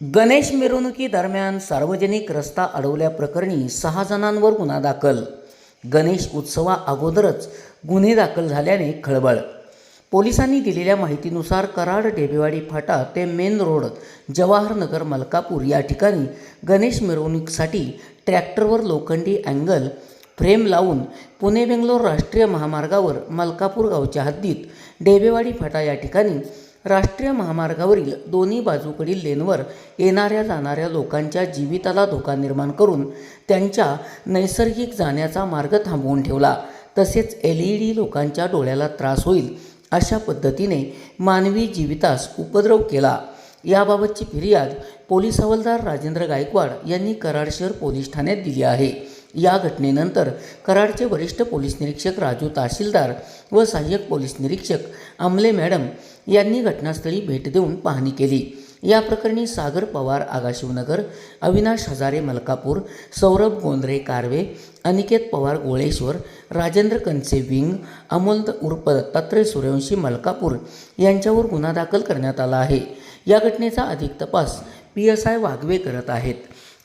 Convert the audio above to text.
गणेश मिरवणुकीदरम्यान सार्वजनिक रस्ता अडवल्याप्रकरणी सहा जणांवर गुन्हा दाखल. गणेश उत्सवा अगोदरच गुन्हे दाखल झाल्याने खळबळ. पोलिसांनी दिलेल्या माहितीनुसार कराड डेबेवाडी फाटा ते मेन रोड जवाहरनगर मलकापूर या ठिकाणी गणेश मिरवणुकीसाठी ट्रॅक्टरवर लोखंडी अँगल फ्रेम लावून पुणे बेंगलोर राष्ट्रीय महामार्गावर मलकापूर गावच्या हद्दीत डेबेवाडी फाटा या ठिकाणी राष्ट्रीय महामार्गावरील दोन्ही बाजूकडील लेनवर येणाऱ्या जाणाऱ्या लोकांच्या जीविताला धोका निर्माण करून त्यांच्या नैसर्गिक जाण्याचा मार्ग थांबवून ठेवला. तसेच एल ई डी लोकांच्या डोळ्याला त्रास होईल अशा पद्धतीने मानवी जीवितास उपद्रव केला. याबाबतची फिर्याद पोलीस हवालदार राजेंद्र गायकवाड यांनी कराड शहर पोलीस ठाण्यात दिली आहे. या घटनेनंतर कराडचे वरिष्ठ पोलीस निरीक्षक राजू तहसीलदार व सहाय्यक पोलीस निरीक्षक आमले मॅडम यांनी घटनास्थळी भेट देऊन पाहणी केली. या प्रकरणी सागर पवार आगाशिवनगर अविनाश हजारे मलकापूर सौरभ गोंद्रे कारवे अनिकेत पवार गोळेश्वर राजेंद्र कंचे विंग अमोल उर्फ दत्तात्रय सूर्यवंशी मलकापूर यांच्यावर गुन्हा दाखल करण्यात आला आहे. या घटनेचा अधिक तपास पी एस आय वाघवे करत आहेत.